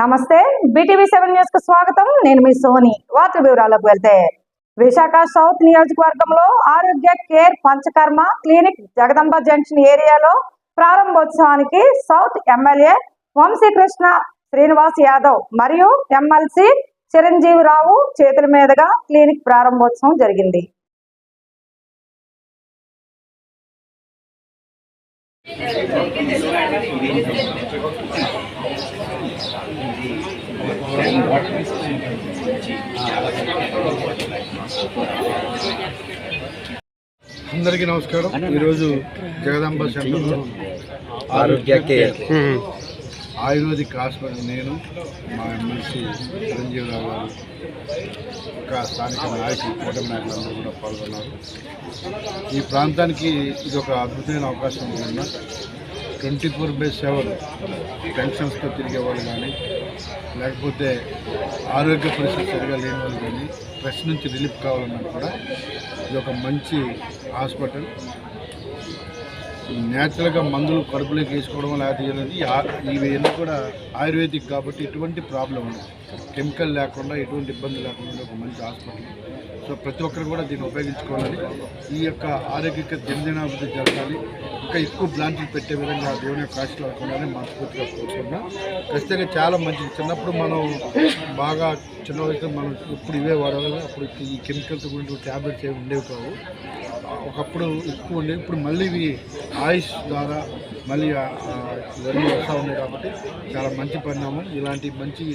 నమస్తే BTV seven న్యూస్కు స్వాగతం. నేను మీ సోని. వార్త వివరాలకు వెళ్తే విశాఖ సౌత్ నియోజకవర్గంలో Arogya care Panchakarma clinic Jagadamba junction ఏరియాలో ప్రారంభోత్సవానికి సౌత్ ఎమ్మెల్యే వంశీకృష్ణ శ్రీనివాస్ యాదవ్ మరియు ఎమ్మెల్సీ చిరంజీవిరావు చేతుల మీదుగా క్లినిక్ ప్రారంభోత్సవం జరిగింది. అందరికీ నమస్కారం. ఈరోజు జగదాంబ సెంటర్లో ఆరోగ్య కేర్ ఆయుర్వేదిక్ హాస్పిటల్ నేను మా ఎమ్మెల్సీ చిరంజీవిరావు గారు ఇంకా స్థానిక నాయకులు కూటమి నాయకులందరూ కూడా పాల్గొన్నారు. ఈ ప్రాంతానికి ఇది ఒక అద్భుతమైన అవకాశం ఉన్న ట్వంటీ ఫోర్ బై సెవెన్ పెన్షన్స్తో తిరిగే వాళ్ళు కానీ లేకపోతే ఆరోగ్య పరిస్థితి సరిగా లేని వాళ్ళు కానీ స్ట్రెస్ నుంచి రిలీఫ్ కావాలన్నా కూడా ఇది ఒక మంచి హాస్పిటల్. న్యాచురల్గా మందులు కడుపులోకి వేసుకోవడం లేకపోతే అనేది ఇవన్నీ కూడా ఆయుర్వేదిక్ కాబట్టి ఎటువంటి ప్రాబ్లం ఉండదు. కెమికల్ లేకుండా ఎటువంటి ఇబ్బంది లేకుండా ఒక మంచి హాస్పిటల్ సో ప్రతి ఒక్కరు కూడా దీన్ని ఉపయోగించుకోవాలి. ఈ యొక్క ఆరోగ్యక దినదినాభివృద్ధి జరగాలి. ఇంకా ఎక్కువ బ్రాంచ్లు పెట్టే విధంగా దేవుని యొక్క ఆశలు అనుకున్నారని మనస్ఫూర్తిగా కోరుకున్నా ఖచ్చితంగా చాలా మంచిది. చిన్నప్పుడు మనం బాగా చిన్న వయసులో మనం ఇప్పుడు ఇవే వాడాలి అప్పుడు ఈ కెమికల్స్ గురించి ట్యాబ్లెట్స్ ఏమి ఉండేవి కావు. ఒకప్పుడు ఎక్కువ ఉండేవి ఇప్పుడు మళ్ళీ ఇవి ఆయుష్ ద్వారా మళ్ళీ ఇవన్నీ వస్తూ ఉన్నాయి కాబట్టి చాలా మంచి పరిణామం. ఇలాంటి మంచి